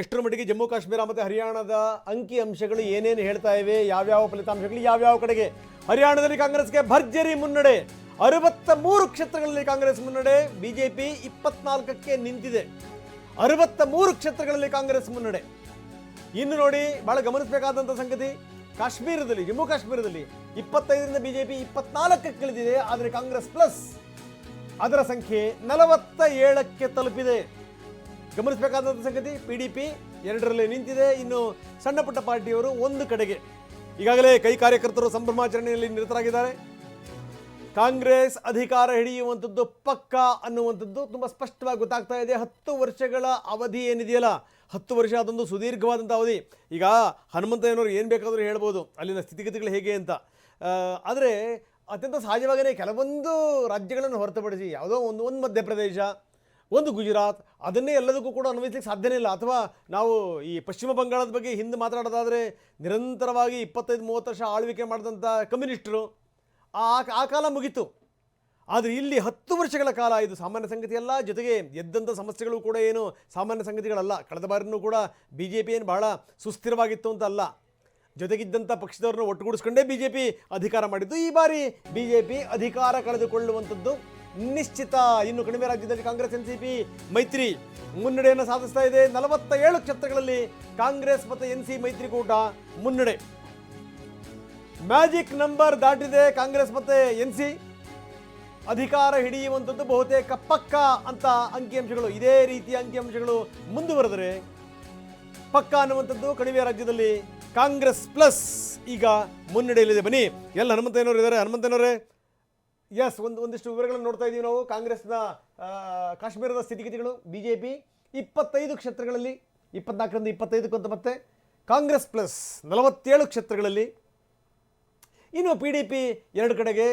ಎಷ್ಟರ ಮಟ್ಟಿಗೆ ಜಮ್ಮು ಕಾಶ್ಮೀರ ಮತ್ತು ಹರಿಯಾಣದ ಅಂಕಿ ಅಂಶಗಳು ಏನೇನು ಹೇಳ್ತಾ ಇವೆ, ಯಾವ್ಯಾವ ಫಲಿತಾಂಶಗಳು, ಯಾವ್ಯಾವ ಕಡೆಗೆ? ಹರಿಯಾಣದಲ್ಲಿ ಕಾಂಗ್ರೆಸ್ಗೆ ಭರ್ಜರಿ ಮುನ್ನಡೆ. ಅರವತ್ತ ಮೂರು ಕ್ಷೇತ್ರಗಳಲ್ಲಿ ಕಾಂಗ್ರೆಸ್ ಮುನ್ನಡೆ. ಬಿಜೆಪಿ ಇಪ್ಪತ್ನಾಲ್ಕಕ್ಕೆ ನಿಂತಿದೆ. ಅರವತ್ತ ಮೂರು ಕ್ಷೇತ್ರಗಳಲ್ಲಿ ಕಾಂಗ್ರೆಸ್ ಮುನ್ನಡೆ. ಇನ್ನು ನೋಡಿ, ಬಹಳ ಗಮನಿಸಬೇಕಾದಂಥ ಸಂಗತಿ, ಕಾಶ್ಮೀರದಲ್ಲಿ, ಜಮ್ಮು ಕಾಶ್ಮೀರದಲ್ಲಿ ಇಪ್ಪತ್ತೈದರಿಂದ ಬಿಜೆಪಿ ಇಪ್ಪತ್ನಾಲ್ಕಕ್ಕೆ ಇಳಿದಿದೆ, ಆದರೆ ಕಾಂಗ್ರೆಸ್ ಪ್ಲಸ್ ಅದರ ಸಂಖ್ಯೆ ನಲವತ್ತ ಏಳಕ್ಕೆ ತಲುಪಿದೆ. ಗಮನಿಸಬೇಕಾದಂಥ ಸಂಗತಿ ಪಿ ಡಿ ಪಿ ಎರಡರಲ್ಲಿ ನಿಂತಿದೆ. ಇನ್ನು ಸಣ್ಣ ಪುಟ್ಟ ಪಾರ್ಟಿಯವರು ಒಂದು ಕಡೆಗೆ. ಈಗಾಗಲೇ ಕೈ ಕಾರ್ಯಕರ್ತರು ಸಂಭ್ರಮಾಚರಣೆಯಲ್ಲಿ ನಿರತರಾಗಿದ್ದಾರೆ. ಕಾಂಗ್ರೆಸ್ ಅಧಿಕಾರ ಹಿಡಿಯುವಂಥದ್ದು ಪಕ್ಕ ಅನ್ನುವಂಥದ್ದು ತುಂಬ ಸ್ಪಷ್ಟವಾಗಿ ಗೊತ್ತಾಗ್ತಾ ಇದೆ. ಹತ್ತು ವರ್ಷಗಳ ಅವಧಿ ಏನಿದೆಯಲ್ಲ? ಹತ್ತು ವರ್ಷ ಅದೊಂದು ಸುದೀರ್ಘವಾದಂಥ ಅವಧಿ. ಈಗ ಹನುಮಂತಯ್ಯನವರು ಏನು ಬೇಕಾದರೂ ಹೇಳ್ಬೋದು. ಅಲ್ಲಿನ ಸ್ಥಿತಿಗತಿಗಳು ಹೇಗೆ ಅಂತ. ಆದರೆ ಅತ್ಯಂತ ಸಹಜವಾಗಿಯೇ ಕೆಲವೊಂದು ರಾಜ್ಯಗಳನ್ನು ಹೊರತುಪಡಿಸಿ ಯಾವುದೋ ಒಂದು ಒಂದು ಮಧ್ಯಪ್ರದೇಶ ಒಂದು ಗುಜರಾತ್, ಅದನ್ನೇ ಎಲ್ಲದಕ್ಕೂ ಕೂಡ ಅನ್ವಯಿಸಲಿಕ್ಕೆ ಸಾಧ್ಯನೇ ಇಲ್ಲ. ಅಥವಾ ನಾವು ಈ ಪಶ್ಚಿಮ ಬಂಗಾಳದ ಬಗ್ಗೆ ಹಿಂದೆ ಮಾತಾಡೋದಾದರೆ ನಿರಂತರವಾಗಿ ಇಪ್ಪತ್ತೈದು, ಮೂವತ್ತು ವರ್ಷ ಆಳ್ವಿಕೆ ಮಾಡಿದಂಥ ಕಮ್ಯುನಿಸ್ಟರು ಆ ಆ ಕಾಲ ಮುಗೀತು. ಆದರೆ ಇಲ್ಲಿ ಹತ್ತು ವರ್ಷಗಳ ಕಾಲ ಇದು ಸಾಮಾನ್ಯ ಸಂಗತಿಯಲ್ಲ ಜೊತೆಗೆ ಎದ್ದಂಥ ಸಮಸ್ಯೆಗಳು ಕೂಡ ಏನು ಸಾಮಾನ್ಯ ಸಂಗತಿಗಳಲ್ಲ. ಕಳೆದ ಬಾರಿನೂ ಕೂಡ ಬಿ ಜೆ ಪಿ ಏನು ಬಹಳ ಸುಸ್ಥಿರವಾಗಿತ್ತು ಅಂತ ಅಲ್ಲ. ಜೊತೆಗಿದ್ದಂಥ ಪಕ್ಷದವ್ರನ್ನ ಒಟ್ಟುಗೂಡಿಸ್ಕೊಂಡೇ ಬಿ ಜೆ ಪಿ ಅಧಿಕಾರ ಮಾಡಿದ್ದು. ಈ ಬಾರಿ ಬಿ ಜೆ ಪಿ ಅಧಿಕಾರ ಕಳೆದುಕೊಳ್ಳುವಂಥದ್ದು ನಿಶ್ಚಿತ. ಇನ್ನು ಕಣಿವೆ ರಾಜ್ಯದಲ್ಲಿ ಕಾಂಗ್ರೆಸ್ ಎನ್ ಸಿ ಪಿ ಮೈತ್ರಿ ಮುನ್ನಡೆಯನ್ನು ಸಾಧಿಸ್ತಾ ಇದೆ. ನಲವತ್ತ ಏಳು ಕ್ಷೇತ್ರಗಳಲ್ಲಿ ಕಾಂಗ್ರೆಸ್ ಮತ್ತು ಎನ್ ಸಿ ಮೈತ್ರಿಕೂಟ ಮುನ್ನಡೆ. ಮ್ಯಾಜಿಕ್ ನಂಬರ್ ದಾಟಿದೆ ಕಾಂಗ್ರೆಸ್ ಮತ್ತೆ ಎನ್ ಸಿ ಅಧಿಕಾರ ಹಿಡಿಯುವಂಥದ್ದು ಬಹುತೇಕ ಪಕ್ಕ ಅಂತ ಅಂಕಿಅಂಶಗಳು ಇದೇ ರೀತಿಯ ಅಂಕಿಅಂಶಗಳು ಮುಂದುವರೆದರೆ ಪಕ್ಕ ಅನ್ನುವಂಥದ್ದು ಕಣಿವೆ ರಾಜ್ಯದಲ್ಲಿ ಕಾಂಗ್ರೆಸ್ ಪ್ಲಸ್ ಈಗ ಮುನ್ನಡೆಯಲ್ಲಿದೆ. ಬನ್ನಿ ಎಲ್ಲ ಹನುಮಂತಯ್ಯನವರು ಇದ್ದಾರೆ ಹನುಮಂತಯ್ಯನವರೇ ಎಸ್ ಒಂದು ಒಂದಿಷ್ಟು ವಿವರಗಳನ್ನು ನೋಡ್ತಾ ಇದ್ದೀವಿ ನಾವು. ಕಾಂಗ್ರೆಸ್ನ ಕಾಶ್ಮೀರದ ಸ್ಥಿತಿಗತಿಗಳು ಬಿ ಜೆ ಪಿ ಇಪ್ಪತ್ತೈದು ಕ್ಷೇತ್ರಗಳಲ್ಲಿ, ಇಪ್ಪತ್ನಾಲ್ಕರಿಂದ ಇಪ್ಪತ್ತೈದಕ್ಕೂ ಅಂತ ಮತ್ತೆ, ಕಾಂಗ್ರೆಸ್ ಪ್ಲಸ್ ನಲವತ್ತೇಳು ಕ್ಷೇತ್ರಗಳಲ್ಲಿ, ಇನ್ನು ಪಿ ಡಿ ಪಿ ಎರಡು ಕಡೆಗೆ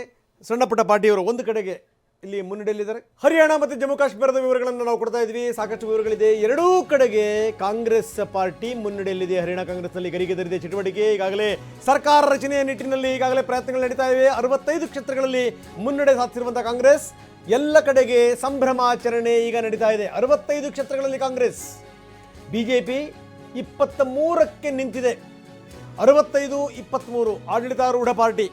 ಸಣ್ಣ ಪುಟ್ಟ ಪಾರ್ಟಿಯವರು ಒಂದು ಕಡೆಗೆ ಇಲ್ಲಿ ಮುನ್ನಡೆಯಲ್ಲಿದ್ದಾರೆ. ಹರಿಯಾಣ ಮತ್ತು ಜಮ್ಮು ಕಾಶ್ಮೀರದ ವಿವರಗಳನ್ನು ನಾವು ಕೊಡ್ತಾ ಇದ್ವಿ ಸಾಕಷ್ಟು ವಿವರಗಳಿದೆ. ಎರಡೂ ಕಡೆಗೆ ಕಾಂಗ್ರೆಸ್ ಪಾರ್ಟಿ ಮುನ್ನಡೆಯಲ್ಲಿದೆ. ಹರಿಯಾಣ ಕಾಂಗ್ರೆಸ್ನಲ್ಲಿ ಗರಿಗೆದರಿದೆ ಚಟುವಟಿಕೆ. ಈಗಾಗಲೇ ಸರ್ಕಾರ ರಚನೆಯ ನಿಟ್ಟಿನಲ್ಲಿ ಈಗಾಗಲೇ ಪ್ರಯತ್ನಗಳು ನಡೀತಾ ಇವೆ. ಅರವತ್ತೈದು ಕ್ಷೇತ್ರಗಳಲ್ಲಿ ಮುನ್ನಡೆ ಸಾಧಿಸಿರುವಂತಹ ಕಾಂಗ್ರೆಸ್. ಎಲ್ಲ ಕಡೆಗೆ ಸಂಭ್ರಮಾಚರಣೆ ಈಗ ನಡೀತಾ ಇದೆ. ಅರವತ್ತೈದು ಕ್ಷೇತ್ರಗಳಲ್ಲಿ ಕಾಂಗ್ರೆಸ್. ಬಿಜೆಪಿ ಇಪ್ಪತ್ತ ಮೂರಕ್ಕೆ ನಿಂತಿದೆ. ಅರವತ್ತೈದು ಇಪ್ಪತ್ತ್ಮೂರು ಆಡಳಿತಾರೂಢ ಪಾರ್ಟಿ.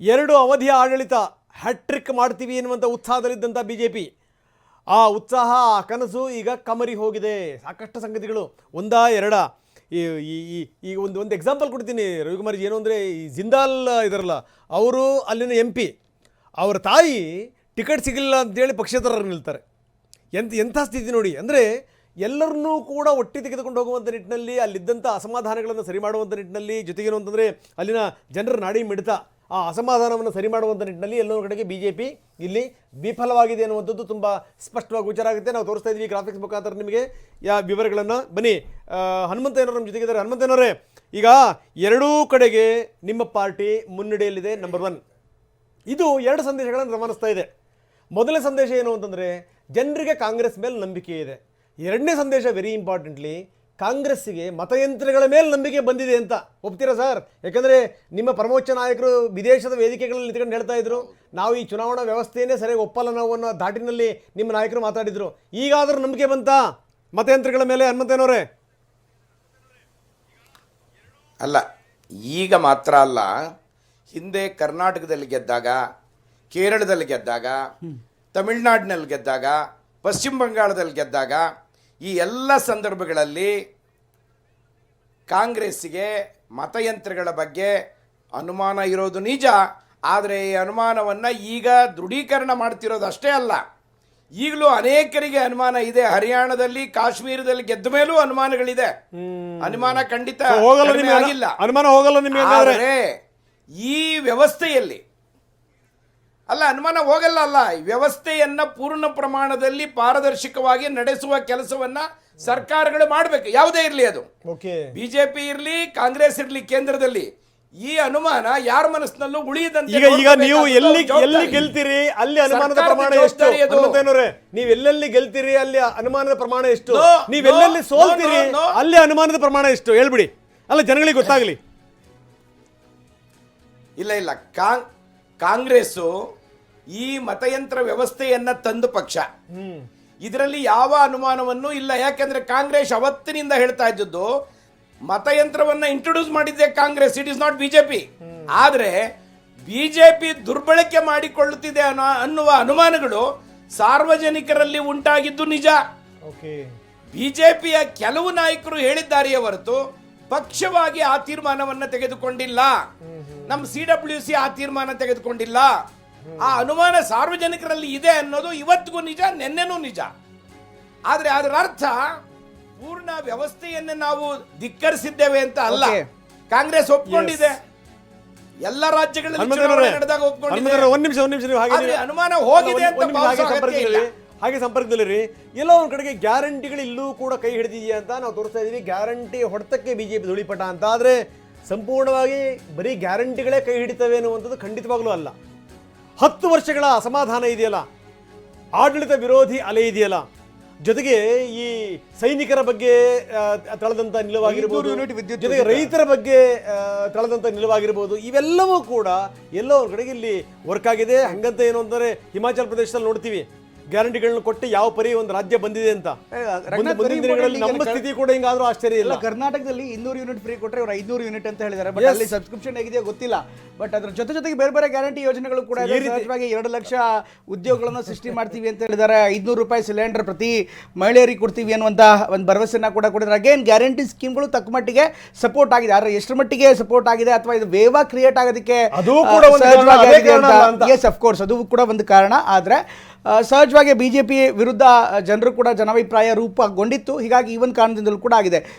ಎರಡು ಅವಧಿಯ ಆಡಳಿತ. ಹ್ಯಾಟ್ರಿಕ್ ಮಾಡ್ತೀವಿ ಎನ್ನುವಂಥ ಉತ್ಸಾಹದಲ್ಲಿದ್ದಂಥ ಬಿ ಜೆ ಪಿ ಆ ಉತ್ಸಾಹ, ಆ ಕನಸು ಈಗ ಕಮರಿ ಹೋಗಿದೆ. ಸಾಕಷ್ಟು ಸಂಗತಿಗಳು. ಒಂದಾ ಎರಡ. ಈ, ಈ- ಈ ಒಂದು ಒಂದು ಎಕ್ಸಾಂಪಲ್ ಕೊಡ್ತೀನಿ. ರವಿಕುಮಾರ್ ಏನು ಅಂದರೆ ಈ ಜಿಂದಾಲ್ ಇದರಲ್ಲ, ಅವರು ಅಲ್ಲಿನ ಎಂ ಪಿ ಅವರ ತಾಯಿ ಟಿಕೆಟ್ ಸಿಗಲಿಲ್ಲ ಅಂತೇಳಿ ಪಕ್ಷೇತರರು ನಿಲ್ತಾರೆ. ಎಂತ ಎಂಥ ಸ್ಥಿತಿ ನೋಡಿ, ಅಂದರೆ ಎಲ್ಲರನ್ನೂ ಕೂಡ ಒಟ್ಟಿ ತೆಗೆದುಕೊಂಡು ಹೋಗುವಂಥ ನಿಟ್ಟಿನಲ್ಲಿ ಅಲ್ಲಿದ್ದಂಥ ಅಸಮಾಧಾನಗಳನ್ನು ಸರಿ ಮಾಡುವಂಥ ನಿಟ್ಟಿನಲ್ಲಿ, ಜೊತೆಗೇನು ಅಂತಂದರೆ ಅಲ್ಲಿನ ಜನರ ನಾಡಿ ಮಿಡಿತ. ಆ ಅಸಮಾಧಾನವನ್ನು ಸರಿ ಮಾಡುವಂಥ ನಿಟ್ಟಿನಲ್ಲಿ ಎಲ್ಲೋ ಕಡೆಗೆ ಬಿ ಜೆ ಪಿ ಇಲ್ಲಿ ವಿಫಲವಾಗಿದೆ ಅನ್ನುವಂಥದ್ದು ತುಂಬ ಸ್ಪಷ್ಟವಾಗಿ ಗೋಚರ ಆಗುತ್ತೆ. ನಾವು ತೋರಿಸ್ತಾ ಇದ್ದೀವಿ ಗ್ರಾಫಿಕ್ಸ್ ಮುಖಾಂತರ ನಿಮಗೆ. ಯಾ ವಿವರಗಳನ್ನು ಬನ್ನಿ. ಹನುಮಂತಯ್ಯನವರು ನಮ್ಮ ಜೊತೆಗಿದ್ದಾರೆ. ಹನುಮಂತಯ್ಯನವರೇ, ಈಗ ಎರಡೂ ಕಡೆಗೆ ನಿಮ್ಮ ಪಾರ್ಟಿ ಮುನ್ನಡೆಯಲ್ಲಿದೆ ನಂಬರ್ ಒನ್ ಇದು ಎರಡು ಸಂದೇಶಗಳನ್ನು ರವಾನಿಸ್ತಾ ಇದೆ. ಮೊದಲ ಸಂದೇಶ ಏನು ಅಂತಂದರೆ, ಜನರಿಗೆ ಕಾಂಗ್ರೆಸ್ ಮೇಲೆ ನಂಬಿಕೆ ಇದೆ. ಎರಡನೇ ಸಂದೇಶ ವೆರಿ ಇಂಪಾರ್ಟೆಂಟ್ಲಿ ಕಾಂಗ್ರೆಸ್ಸಿಗೆ ಮತಯಂತ್ರಗಳ ಮೇಲೆ ನಂಬಿಕೆ ಬಂದಿದೆ ಅಂತ ಒಪ್ತೀರಾ ಸರ್? ಯಾಕಂದರೆ ನಿಮ್ಮ ಪ್ರಮೋಚ ನಾಯಕರು ವಿದೇಶದ ವೇದಿಕೆಗಳಲ್ಲಿ ನಿಂತ್ಕೊಂಡು ಹೇಳ್ತಾ ಇದ್ರು ನಾವು ಈ ಚುನಾವಣಾ ವ್ಯವಸ್ಥೆಯೇ ಸರಿಯಾಗಿ ಒಪ್ಪಲ್ಲ ನಾವು ಅನ್ನೋ ದಾಟಿನಲ್ಲಿ ನಿಮ್ಮ ನಾಯಕರು ಮಾತಾಡಿದರು. ಈಗಾದರೂ ನಂಬಿಕೆ ಬಂತಾ ಮತಯಂತ್ರಗಳ ಮೇಲೆ ಹನುಮಂತನವರೇ ಅಲ್ಲ ಈಗ ಮಾತ್ರ ಅಲ್ಲ ಹಿಂದೆ ಕರ್ನಾಟಕದಲ್ಲಿ ಗೆದ್ದಾಗ ಕೇರಳದಲ್ಲಿ ಗೆದ್ದಾಗ ತಮಿಳುನಾಡಿನಲ್ಲಿ ಗೆದ್ದಾಗ ಪಶ್ಚಿಮ ಬಂಗಾಳದಲ್ಲಿ ಗೆದ್ದಾಗ ಈ ಎಲ್ಲ ಸಂದರ್ಭಗಳಲ್ಲಿ ಕಾಂಗ್ರೆಸ್ಸಿಗೆ ಮತಯಂತ್ರಗಳ ಬಗ್ಗೆ ಅನುಮಾನ ಇರೋದು ನಿಜ. ಆದರೆ ಈ ಅನುಮಾನವನ್ನು ಈಗ ದೃಢೀಕರಣ ಮಾಡ್ತಿರೋದು ಅಷ್ಟೇ ಅಲ್ಲ. ಈಗಲೂ ಅನೇಕರಿಗೆ ಅನುಮಾನ ಇದೆ. ಹರಿಯಾಣದಲ್ಲಿ ಕಾಶ್ಮೀರದಲ್ಲಿ ಗೆದ್ದ ಮೇಲೂ ಅನುಮಾನಗಳಿದೆ. ಅನುಮಾನ ಖಂಡಿತ ಹೋಗಲ್ಲ ಈ ನಿಮಗೆ ಆಗಿಲ್ಲ ಅನುಮಾನ ಹೋಗಲ್ಲ ನಿಮಗೆ ಹಂಗಾದ್ರೆ? ಆದರೆ ಈ ವ್ಯವಸ್ಥೆಯಲ್ಲಿ ಅಲ್ಲ ಅನುಮಾನ ಹೋಗಲ್ಲ ಅಲ್ಲ. ವ್ಯವಸ್ಥೆಯನ್ನು ಪೂರ್ಣ ಪ್ರಮಾಣದಲ್ಲಿ ಪಾರದರ್ಶಕವಾಗಿ ನಡೆಸುವ ಕೆಲಸವನ್ನ ಸರ್ಕಾರಗಳು ಮಾಡಬೇಕು. ಯಾವುದೇ ಇರಲಿ ಅದು. ಬಿಜೆಪಿ ಇರಲಿ ಕಾಂಗ್ರೆಸ್ ಇರಲಿ ಕೇಂದ್ರದಲ್ಲಿ ಈ ಅನುಮಾನ ಯಾರ ಮನಸ್ಸಿನಲ್ಲೂ ಉಳಿಯದಂತೆ ಈಗ ಈಗ ನೀವು ಎಲ್ಲಿ ಎಲ್ಲಿ ಗೆಲ್ತೀರಿ? ಅಲ್ಲಿ ಅನುಮಾನದ ಪ್ರಮಾಣ ಎಷ್ಟು. ನೀವು ಎಲ್ಲೆಲ್ಲಿ ಗೆಲ್ತೀರಿ? ಅಲ್ಲಿ ಅನುಮಾನದ ಪ್ರಮಾಣ ಎಷ್ಟು? ನೀವು ಎಲ್ಲೆಲ್ಲಿ ಸೋಲ್ತೀರಿ. ಅಲ್ಲಿ ಅನುಮಾನದ ಪ್ರಮಾಣ ಎಷ್ಟು? ಹೇಳ್ಬಿಡಿ. ಅಲ್ಲ ಜನಗಳಿಗೆ ಗೊತ್ತಾಗ್ಲಿ. ಇಲ್ಲ ಇಲ್ಲ. ಕಾಂಗ್ ಕಾಂಗ್ರೆಸ್ಸು ಈ ಮತಯಂತ್ರ ವ್ಯವಸ್ಥೆಯನ್ನ ತಂದ ಪಕ್ಷ. ಇದರಲ್ಲಿ ಯಾವ ಅನುಮಾನವನ್ನು ಇಲ್ಲ. ಯಾಕೆಂದ್ರೆ ಕಾಂಗ್ರೆಸ್ ಅವತ್ತಿನಿಂದ ಹೇಳ್ತಾ ಇದ್ದದ್ದು ಮತಯಂತ್ರವನ್ನ ಇಂಟ್ರೊಡ್ಯೂಸ್ ಮಾಡಿದ್ದೆ Congress it is not BJP ಆದ್ರೆ ಬಿಜೆಪಿ ದುರ್ಬಳಕೆ ಮಾಡಿಕೊಳ್ಳುತ್ತಿದೆ ಅನ್ನೋ ಅನ್ನುವ ಅನುಮಾನಗಳು ಸಾರ್ವಜನಿಕರಲ್ಲಿ ಉಂಟಾಗಿದ್ದು ನಿಜ. ಓಕೆ. ಬಿಜೆಪಿಯ ಕೆಲವು ನಾಯಕರು ಹೇಳಿದ್ದಾರೆಯೇ ಹೊರತು ಪಕ್ಷವಾಗಿ ಆ ತೀರ್ಮಾನವನ್ನ ತೆಗೆದುಕೊಂಡಿಲ್ಲ. ನಮ್ಮ ಸಿ ಡಬ್ಲ್ಯೂ ಸಿ ಆ ತೀರ್ಮಾನ ತೆಗೆದುಕೊಂಡಿಲ್ಲ. ಆ ಅನುಮಾನ ಸಾರ್ವಜನಿಕರಲ್ಲಿ ಇದೆ ಅನ್ನೋದು ಇವತ್ತಿಗೂ ನಿಜ ನಿನ್ನೆನೂ ನಿಜ. ಆದ್ರೆ ಅದರ ಅರ್ಥ ಪೂರ್ಣ ವ್ಯವಸ್ಥೆಯನ್ನು ನಾವು ಧಿಕ್ಕರಿಸಿದ್ದೇವೆ ಅಂತ ಅಲ್ಲ. ಕಾಂಗ್ರೆಸ್ ಒಪ್ಕೊಂಡಿದೆ. ಎಲ್ಲ ರಾಜ್ಯಗಳಲ್ಲಿ ನಡೆದಾಗ ಒಪ್ಕೊಂಡಿದೆ. ಹನುಮಂತನವರೇ, ಒಂದ್ ನಿಮಿಷ ಒಂದ್ ನಿಮಿಷ ನೀವು ಹಾಗೆ ಅನುಮಾನ ಹೋಗಿದೆ ಅಂತ ಹಾಗೆ ಸಂಪರ್ಕದಲ್ಲಿರಿ. ಎಲ್ಲೋ ಒಂದ್ ಕಡೆಗೆ ಗ್ಯಾರಂಟಿಗಳು ಇಲ್ಲೂ ಕೂಡ ಕೈ ಹಿಡಿದಿದೆಯಾ ಅಂತ ನಾವು ತೋರಿಸ್ತಾ ಇದೀವಿ ಗ್ಯಾರಂಟಿ ಹೊಡೆತಕ್ಕೆ ಬಿಜೆಪಿ ಧೂಳಿಪಟ ಅಂತ. ಆದ್ರೆ ಸಂಪೂರ್ಣವಾಗಿ ಬರೀ ಗ್ಯಾರಂಟಿಗಳೇ ಕೈ ಹಿಡಿತವೆ ಅನ್ನುವಂಥದ್ದು ಖಂಡಿತವಾಗ್ಲೂ ಅಲ್ಲ. ಹತ್ತು ವರ್ಷಗಳ ಅಸಮಾಧಾನ ಇದೆಯಲ್ಲ? ಆಡಳಿತ ವಿರೋಧಿ ಅಲೆ ಇದೆಯಲ್ಲ? ಜೊತೆಗೆ ಈ ಸೈನಿಕರ ಬಗ್ಗೆ ತಳೆದಂತ ನಿಲುವಾಗಿರ್ಬೋದು 500 ಯೂನಿಟ್ ವಿದ್ಯುತ್ ಜೊತೆಗೆ ರೈತರ ಬಗ್ಗೆ ತಳೆದಂತ ನಿಲುವಾಗಿರ್ಬೋದು ಇವೆಲ್ಲವೂ ಕೂಡ ಎಲ್ಲೋ ಒಂದ್ ಕಡೆಗೆ ಇಲ್ಲಿ ವರ್ಕ್ ಆಗಿದೆ. ಹಂಗಂತ ಏನು ಅಂತಂದ್ರೆ ಹಿಮಾಚಲ ಪ್ರದೇಶದಲ್ಲಿ ನೋಡ್ತೀವಿ. ಗ್ಯಾರಂಟಿಗಳನ್ನ ಕೊಟ್ಟು ಯಾವ ಪರಿ ಒಂದು ರಾಜ್ಯ ಬಂದಿದೆ ಅಂತ? ಮುಂದಿನ ದಿನಗಳಲ್ಲಿ ನಮ್ಮ ಸ್ಥಿತಿ ಕೂಡ ಹಿಂಗಾದ್ರೂ ಆಶ್ಚರ್ಯ ಇಲ್ಲ. ಕರ್ನಾಟಕದಲ್ಲಿ ಇನ್ನೂರು ಯೂನಿಟ್ ಫ್ರೀ ಕೊಟ್ಟರೆ ಇವರು ಐನೂರು ಯೂನಿಟ್ ಅಂತ ಹೇಳಿದ್ದಾರೆ. ಬಟ್ ಅಲ್ಲಿ ಸಬ್ಸ್ಕ್ರಿಪ್ಷನ್ ಹೇಗಿದೆಯೋ ಗೊತ್ತಿಲ್ಲ. ಬಟ್ ಅದ್ರ ಜೊತೆ ಜೊತೆಗೆ ಬೇರೆ ಬೇರೆ ಗ್ಯಾರಂಟಿ ಯೋಜನೆಗಳು ಕೂಡ ಎರಡು ಲಕ್ಷ ಉದ್ಯೋಗಗಳನ್ನು ಸೃಷ್ಟಿ ಮಾಡ್ತೀವಿ ಅಂತ ಹೇಳಿದ್ದಾರೆ. ಐದುನೂರು ರೂಪಾಯಿ ಸಿಲಿಂಡರ್ ಪ್ರತಿ ಮಹಿಳೆಯರಿಗೆ ಕೊಡ್ತೀವಿ ಅನ್ನುವಂಥ ಒಂದು ಭರವಸೆನ ಕೂಡ ಕೊಟ್ಟಿದ್ದಾರೆ. ಅಗೇನ್ ಗ್ಯಾರಂಟಿ ಸ್ಕೀಮ್ಗಳು ತಕ್ಕ ಮಟ್ಟಿಗೆ ಸಪೋರ್ಟ್ ಆಗಿದೆ. ಆದರೆ ಎಷ್ಟರ ಮಟ್ಟಿಗೆ ಸಪೋರ್ಟ್ ಆಗಿದೆ ಅಥವಾ ಇದು ವೇವ ಕ್ರಿಯೇಟ್ ಆಗೋದಕ್ಕೆ ಅದು ಕೂಡ ಒಂದು ಕಾರಣ, ಆದರೆ ಕಾರಣ ಸಹಜವಾಗಿ ಬಿಜೆಪಿ ವಿರುದ್ಧ ಜನರು ಕೂಡ ಜನಾಭಿಪ್ರಾಯ ರೂಪಗೊಂಡಿತ್ತು. ಹೀಗಾಗಿ ಈ ಒಂದು ಕಾರಣದಿಂದಲೂ ಕೂಡ ಆಗಿದೆ.